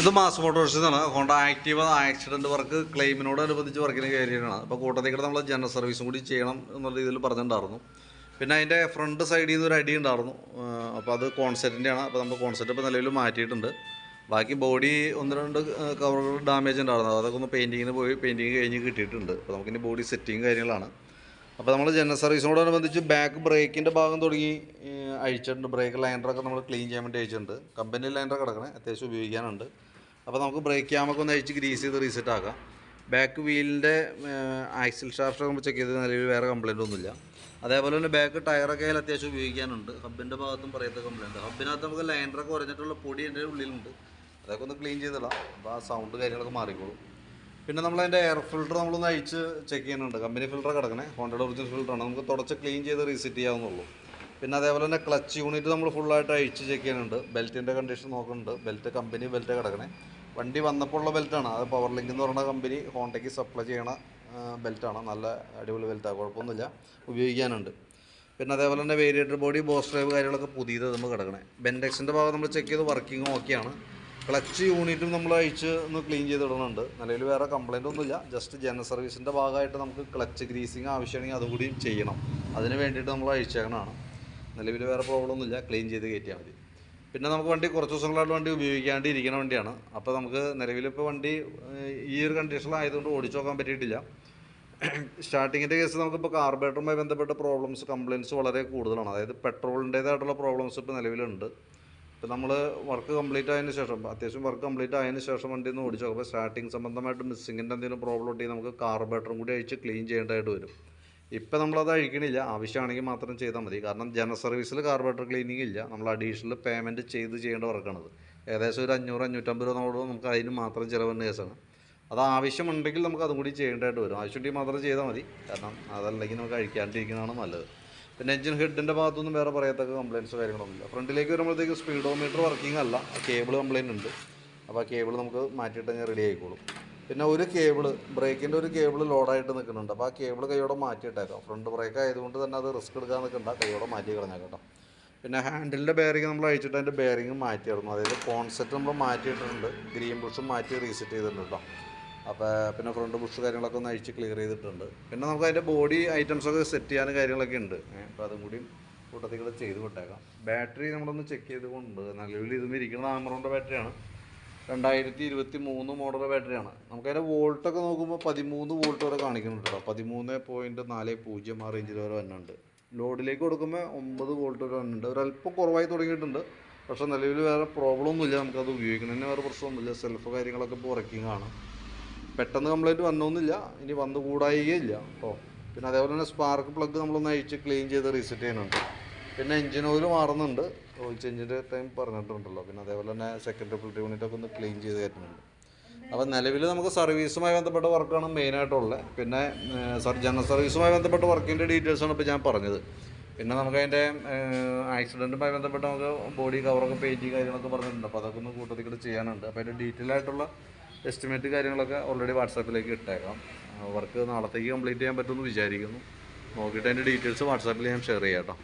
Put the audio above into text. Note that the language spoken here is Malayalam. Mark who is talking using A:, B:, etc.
A: ഇത് മാസ് മോട്ടോഴ്സിൽ നിന്നാണ് ഹോണ്ട ആക്റ്റീവ് ആക്സിഡന്റ് വർക്ക് ക്ലെയിമിനോടനുബന്ധിച്ച് വർക്കിന് കയറിയാണ് അപ്പോൾ കൂട്ടത്തിൽ കൂടെ നമ്മൾ ജനറൽ സർവീസും കൂടി ചെയ്യണം എന്നുള്ള രീതിയിൽ പറഞ്ഞിട്ടുണ്ടായിരുന്നു. പിന്നെ അതിന്റെ ഫ്രണ്ട് സൈഡിൽ നിന്ന് ഒരു അടി ഉണ്ടായിരുന്നു. അപ്പോൾ അത് കോൺസെറ്റിന്റെ ആണ് അപ്പോൾ നമ്മൾ കോൺസെറ്റ് ഇപ്പോൾ നിലവിൽ മാറ്റിയിട്ടുണ്ട്. ബാക്കി ബോഡി ഒന്ന് രണ്ട് കവറുകൾ ഡാമേജ് ഉണ്ടായിരുന്നു. അതൊക്കെ ഒന്ന് പെയിന്റിങ്ങിന് പോയി പെയിന്റിങ് കഴിഞ്ഞ് കിട്ടിയിട്ടുണ്ട്. അപ്പോൾ നമുക്കിനി ബോഡി സെറ്റിങ് കാര്യങ്ങളാണ്. അപ്പോൾ നമ്മൾ ജനറൽ സർവീസിനോടനുബന്ധിച്ച് ബാക്ക് ബ്രേക്കിന്റെ ഭാഗം തുടങ്ങി അഴിച്ചിട്ടുണ്ട്. ബ്രേക്ക് ലൈൻഡറൊക്കെ നമ്മൾ ക്ലീൻ ചെയ്യാൻ വേണ്ടി അയച്ചിട്ടുണ്ട് കമ്പനി ലൈൻഡർ കിടക്കണേ അത്യാവശ്യം ഉപയോഗിക്കാനുണ്ട്. അപ്പോൾ നമുക്ക് ബ്രേക്ക് ക്യാമൊക്കെ ഒന്ന് അഴിച്ച് ഗ്രീസ് ചെയ്ത് റീസെറ്റ് ആക്കാം. ബാക്ക് വീലിന്റെ ആക്സിൽ ഷാഫ്റ്റ് നമ്മൾ ചെക്ക് ചെയ്ത് നിലവിൽ വേറെ കംപ്ലൈന്റ് ഒന്നുമില്ല. അതേപോലെ തന്നെ ബാക്ക് ടയറൊക്കെ അതിൽ അത്യാവശ്യം ഉപയോഗിക്കാനുണ്ട്. ഹബിന്റെ ഭാഗത്തും പറയാത്ത കംപ്ലൈന്റ് ഹബിനകത്ത് നമുക്ക് ലൈൻഡറൊക്കെ കുറഞ്ഞിട്ടുള്ള പൊടി എന്റെ ഉള്ളിലുണ്ട്. അതൊക്കെ ഒന്ന് ക്ലീൻ ചെയ്തിടാം. അപ്പോൾ ആ സൗണ്ട് കാര്യങ്ങളൊക്കെ മാറിക്കോളും. പിന്നെ നമ്മൾ അതിന്റെ എയർ ഫിൽറ്റർ നമ്മളൊന്ന് അഴിച്ച് ചെക്ക് ചെയ്യുന്നുണ്ട്. കമ്പനി ഫിൽറ്റർ കിടക്കണേ. ഹോണ്ടയുടെ ഒറിജിനൽ ഫിൽറ്ററാണ് നമുക്ക് തുടച്ച് ക്ലീൻ ചെയ്ത് റീസെറ്റ് ചെയ്യാവുന്നുള്ളൂ. പിന്നെ അതേപോലെ തന്നെ ക്ലച്ച് യൂണിറ്റ് നമ്മൾ ഫുള്ളായിട്ട് അഴിച്ച് ചെക്ക് ചെയ്യുന്നുണ്ട്. ബെൽറ്റിന്റെ കണ്ടീഷൻ നോക്കുന്നുണ്ട്. ബെൽറ്റ് കമ്പനി ബെൽറ്റ് കിടക്കണേ. വണ്ടി വന്നപ്പോൾ ഉള്ള ബെൽറ്റാണ് അത് പവർ ലിങ്ക് എന്ന് പറയുന്ന കമ്പനി ഹോണ്ടയ്ക്ക് സപ്ലൈ ചെയ്യണ ബെൽറ്റാണ് നല്ല അടിപൊളി ബെൽറ്റാണ് കുഴപ്പമൊന്നുമില്ല. ഉപയോഗിക്കാനുണ്ട്. പിന്നെ അതേപോലെ തന്നെ വേരിയേറ്റർ ബോഡി ബോസ് ഡ്രൈവ് കാര്യങ്ങളൊക്കെ പുതിയത് നമ്മൾ കിടക്കണേ. ബെൻഡെക്സിന്റെ ഭാഗം നമ്മൾ ചെക്ക് ചെയ്ത് വർക്കിംഗ് ഓക്കെയാണ് ക്ലച്ച് യൂണിറ്റും നമ്മൾ അഴിച്ച് ഒന്ന് ക്ലീൻ ചെയ്തിടുന്നുണ്ട് നിലവിൽ വേറെ കംപ്ലൈന്റ് ഒന്നുമില്ല. ജസ്റ്റ് ജനറൽ സർവീസിന്റെ ഭാഗമായിട്ട് നമുക്ക് ക്ലച്ച് ഗ്രീസിങ് ആവശ്യമാണെങ്കിൽ അതുകൂടി ചെയ്യണം. അതിന് വേണ്ടിയിട്ട് നമ്മൾ അഴിച്ചേക്കണതാണ്. നിലവിൽ വേറെ പ്രോബ്ലം ഒന്നുമില്ല. ക്ലീൻ ചെയ്ത് കയറ്റിയാൽ മതി. പിന്നെ നമുക്ക് വണ്ടി കുറച്ച് ദിവസങ്ങളായിട്ട് വണ്ടി ഉപയോഗിക്കാണ്ട് ഇരിക്കുന്ന വണ്ടിയാണ്. അപ്പോൾ നമുക്ക് നിലവിലിപ്പോൾ വണ്ടി ഈ ഒരു കണ്ടീഷനിലായതുകൊണ്ട് ഓടിച്ചു നോക്കാൻ പറ്റിയിട്ടില്ല. സ്റ്റാർട്ടിങ്ങിന്റെ കേസ് നമുക്കിപ്പോൾ കാർബറേറ്ററുമായി ബന്ധപ്പെട്ട പ്രോബ്ലംസ് കംപ്ലയിന്റ്സ് വളരെ കൂടുതലാണ്. അതായത് പെട്രോളിന്റേതായിട്ടുള്ള പ്രോബ്ലംസ് ഇപ്പോൾ നിലവിലുണ്ട്. ഇപ്പോൾ നമ്മൾ വർക്ക് കംപ്ലീറ്റ് ആയതിനു ശേഷം അത്യാവശ്യം വർക്ക് കംപ്ലീറ്റ് ആയതിനു ശേഷം വണ്ടി ഒന്ന് ഓടിച്ചു നോക്കുമ്പോൾ സ്റ്റാർട്ടിങ് സംബന്ധമായിട്ട് മിസ്സിങ്ങിന്റെ എന്തെങ്കിലും പ്രോബ്ലം ഉണ്ടെങ്കിൽ നമുക്ക് കാർബേറ്ററും കൂടി അഴിച്ച് ക്ലീൻ ചെയ്യേണ്ടതായിട്ട് വരും. ഇപ്പം നമ്മളത് അഴിക്കണില്ല. ആവശ്യമാണെങ്കിൽ മാത്രം ചെയ്താൽ മതി. കാരണം ജനറൽ സർവീസിൽ കാർബറേറ്റർ ക്ലീനിങ് ഇല്ല. നമ്മൾ അഡീഷണൽ പേയ്മെന്റ് ചെയ്ത് ചെയ്യേണ്ട വർക്കാണത് ഏകദേശം ഒരു അഞ്ഞൂറ് അഞ്ഞൂറ്റമ്പത് രൂപ നമ്മൾ നമുക്ക് അതിന് മാത്രം ചിലവെന്ന കേസാണ്. അത് ആവശ്യമുണ്ടെങ്കിൽ നമുക്ക് അതും കൂടി ചെയ്യേണ്ടതായിട്ട് വരും. ആവശ്യമുണ്ടെങ്കിൽ മാത്രം ചെയ്താൽ മതി. കാരണം അതല്ലെങ്കിൽ നമുക്ക് അഴിക്കാണ്ടിരിക്കുന്നതാണ് നല്ലത്. പിന്നെ എഞ്ചിൻ ഹെഡിന്റെ ഭാഗത്തൊന്നും വേറെ പറയത്തക്ക കംപ്ലയിൻസോ കാര്യങ്ങളൊന്നുമില്ല ഫ്രണ്ടിലേക്ക് വരുമ്പോഴത്തേക്ക് സ്പീഡോമീറ്റർ വർക്കിംഗ് അല്ല. കേബിൾ കംപ്ലയിന്റ് ഉണ്ട്. അപ്പോൾ ആ കേബിൾ നമുക്ക് മാറ്റിയിട്ട് ഞാൻ റെഡി ആയിക്കോളും. പിന്നെ ഒരു കേബിൾ ബ്രേക്കിന്റെ ഒരു കേബിൾ ലോഡായിട്ട് നിൽക്കുന്നുണ്ട്. അപ്പോൾ ആ കേബിൾ കൈയോടെ മാറ്റിയിട്ടേക്കാം. ഫ്രണ്ട് ബ്രേക്ക് ആയതുകൊണ്ട് തന്നെ അത് റിസ്ക് എടുക്കാൻ നിൽക്കണ്ട. കൈയോടെ മാറ്റി കളഞ്ഞേക്കട്ടോ പിന്നെ ഹാൻഡിലിന്റെ ബെയറിങ് നമ്മൾ അഴിച്ചിട്ട് അതിന്റെ ബെയറിങ് മാറ്റിയിരുന്നു അതായത് കോൺസെപ്റ്റ് നമ്മൾ മാറ്റിയിട്ടുണ്ട് ഗ്രീൻ ബുഷും മാറ്റി റീസെറ്റ് ചെയ്തിട്ടുണ്ട് കേട്ടോ. അപ്പോൾ പിന്നെ ഫ്രണ്ട് ബുഷ് കാര്യങ്ങളൊക്കെ ഒന്ന് അഴിച്ച് ക്ലിയർ ചെയ്തിട്ടുണ്ട്. പിന്നെ നമുക്ക് അതിന്റെ ബോഡി ഐറ്റംസ് ഒക്കെ സെറ്റ് ചെയ്യാൻ കാര്യങ്ങളൊക്കെ ഉണ്ട്. അപ്പോൾ അതും കൂടി കൂട്ടത്തിൽ കൂടെ ചെയ്ത് വിട്ടേക്കാം. ബാറ്ററി നമ്മളൊന്ന് ചെക്ക് ചെയ്തുകൊണ്ട് നിലവിൽ ഇതും ഇരിക്കുന്ന ആമറോണ്ട ബാറ്ററിയാണ് രണ്ടായിരത്തി ഇരുപത്തി മൂന്ന് മോഡൽ ബാറ്ററിയാണ് നമുക്കതിന്റെ വോൾട്ടൊക്കെ നോക്കുമ്പോൾ പതിമൂന്ന് വോൾട്ട് വരെ കാണിക്കുന്നുണ്ട് കേട്ടോ. പതിമൂന്ന് പോയിന്റ് നാല് പൂജ്യം ആ റേഞ്ചിൽ വരെ വന്നുണ്ട് ലോഡിലേക്ക് കൊടുക്കുമ്പോൾ ഒമ്പത് വോൾട്ട് വരെ വന്നിട്ടുണ്ട്. ഒരല്പം കുറവായി തുടങ്ങിയിട്ടുണ്ട്. പക്ഷേ നിലവിൽ വേറെ പ്രോബ്ലം ഒന്നുമില്ല. നമുക്കത് ഉപയോഗിക്കുന്നതിന് വേറെ പ്രശ്നമൊന്നുമില്ല. സെൽഫ് കാര്യങ്ങളൊക്കെ ഇപ്പോൾ വർക്കിംഗ് ആണ്. പെട്ടെന്ന് കംപ്ലൈന്റ് വന്നൊന്നുമില്ല. ഇനി വന്നു കൂടായികയില്ല. കേട്ടോ പിന്നെ അതേപോലെ തന്നെ സ്പാർക്ക് പ്ലഗ് നമ്മളൊന്ന് അഴിച്ച് ക്ലീൻ ചെയ്ത് റീസെറ്റ് ചെയ്യുന്നുണ്ട്. പിന്നെ എഞ്ചിൻ ഓയിൽ മാറുന്നുണ്ട്. ഓയിൽ ചേഞ്ചിന്റെ ടൈം പറഞ്ഞിട്ടുണ്ടല്ലോ. പിന്നെ അതേപോലെ തന്നെ സെക്കൻഡറി ഫിൽറ്റർ യൂണിറ്റൊക്കെ ഒന്ന് ക്ലീൻ ചെയ്ത് കയറ്റുന്നുണ്ട്. അപ്പോൾ നിലവിൽ നമുക്ക് സർവീസുമായി ബന്ധപ്പെട്ട വർക്കാണ് മെയിനായിട്ടുള്ളത് പിന്നെ സർ ജനറൽ സർവീസുമായി ബന്ധപ്പെട്ട വർക്കിന്റെ ഡീറ്റെയിൽസാണ് ഇപ്പോൾ ഞാൻ പറഞ്ഞത്. പിന്നെ നമുക്ക് അതിന്റെ ആക്സിഡന്റുമായി ബന്ധപ്പെട്ട് നമുക്ക് ബോഡി കവറൊക്കെ പെയിന്റിങ് കാര്യങ്ങളൊക്കെ പറഞ്ഞിട്ടുണ്ട്. അപ്പോൾ അതൊക്കെ ഒന്ന് കൂട്ടത്തിൽ കൂടെ ചെയ്യാനുണ്ട്. അപ്പോൾ അതിന്റെ ഡീറ്റെയിൽ ആയിട്ടുള്ള എസ്റ്റിമേറ്റ് കാര്യങ്ങളൊക്കെ ഓൾറെഡി വാട്സാപ്പിലേക്ക് ഇട്ടേക്കാം. വർക്ക് നാളത്തേക്ക് കംപ്ലീറ്റ് ചെയ്യാൻ പറ്റുമെന്ന് വിചാരിക്കുന്നു. നോക്കിയിട്ട് അതിന്റെ ഡീറ്റെയിൽസ് വാട്സാപ്പിൽ ഞാൻ ഷെയർ ചെയ്യാം കേട്ടോ.